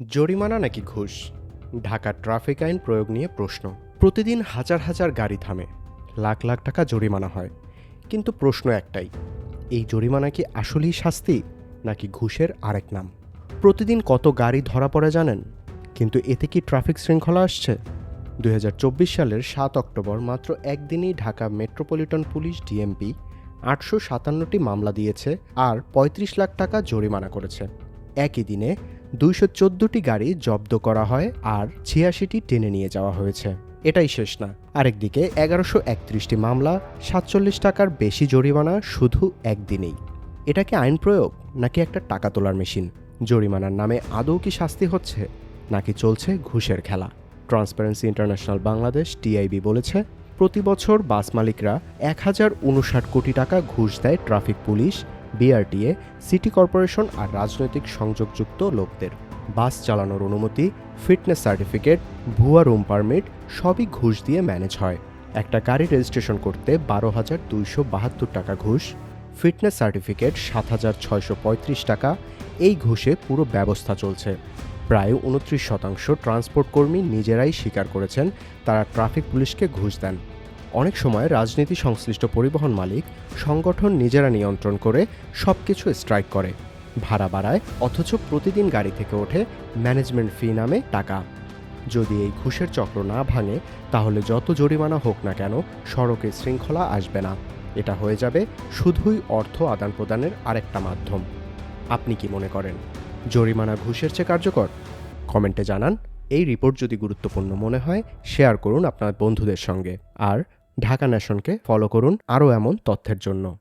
জরিমানা নাকি ঘুষ? ঢাকার ট্রাফিক আইন প্রয়োগ নিয়ে প্রশ্ন। প্রতিদিন হাজার হাজার গাড়ি থামে। লাখ লাখ টাকা জরিমানা হয়। কিন্তু প্রশ্ন একটাই, এই জরিমানা কি আসলেই শাস্তি, নাকি ঘুষের আরেক নাম? প্রতিদিন কত গাড়ি ধরা পড়ে জানেন? কিন্তু এতে কি ট্রাফিক শৃঙ্খলা আসছে? দু হাজার চব্বিশ সালের সাত অক্টোবর মাত্র একদিনেই ঢাকা মেট্রোপলিটন পুলিশ ডিএমপি আটশো সাতান্নটি মামলা দিয়েছে আর ৩৫ লাখ টাকা জরিমানা করেছে। একই দিনে দুইশো চোদ্দোটি গাড়ি জব্দ করা হয় আর ছিয়াশিটি টেনে নিয়ে যাওয়া হয়েছে। এটাই শেষ না। আরেকদিকে এগারোশো একত্রিশটি মামলা, সাতচল্লিশ টাকার বেশি জরিমানা শুধু একদিনেই। এটা কি আইন প্রয়োগ, নাকি একটা টাকা তোলার মেশিন? জরিমানার নামে আদৌ কি শাস্তি হচ্ছে, নাকি চলছে ঘুষের খেলা? ট্রান্সপারেন্সি ইন্টারন্যাশনাল বাংলাদেশ, টিআইবি বলেছে, প্রতি বছর বাস মালিকরা এক হাজার উনষাট কোটি টাকা ঘুষ দেয় traffic police B R T A, city corporation আর রাজনৈতিক সংযোগযুক্ত লোকদের। বাস চালানোর অনুমতি, ফিটনেস সার্টিফিকেট, ভুয়া রুম পারমিট, সবই ঘুষ দিয়ে ম্যানেজ হয়। একটা গাড়ি রেজিস্ট্রেশন করতে বারো হাজার দুইশো বাহাত্তর টাকা ঘুষ, ফিটনেস সার্টিফিকেট সাত হাজার ছয়শো পঁয়ত্রিশ টাকা, এই ঘুষে পুরো ব্যবস্থা চলছে। প্রায় উনত্রিশ শতাংশ ট্রান্সপোর্ট কর্মী নিজেরাই স্বীকার করেছেন, তারা ট্রাফিক পুলিশকে ঘুষ দেন। অনেক সময় রাজনীতি সংশ্লিষ্ট পরিবহন মালিক সংগঠন নিজেরা নিয়ন্ত্রণ করে সব কিছু স্ট্রাইক করে। ভাড়া বাড়ায়, অথচ প্রতিদিন গাড়ি থেকে ওঠে ম্যানেজমেন্ট ফি নামে টাকা। যদি এই ঘুষের চক্র না ভাঙে, তাহলে যত জরিমানা হোক না কেন সড়কে শৃঙ্খলা আসবে না। এটা হয়ে যাবে শুধুই অর্থ আদান প্রদানের আরেকটা মাধ্যম। আপনি কি মনে করেন, জরিমানা ঘুষের চেয়ে কার্যকর? কমেন্টে জানান। এই রিপোর্ট যদি গুরুত্বপূর্ণ মনে হয় শেয়ার করুন আপনার বন্ধুদের সঙ্গে। আর ঢাকা ন্যাশনকে ফলো করুন আরও এমন তথ্যের জন্য।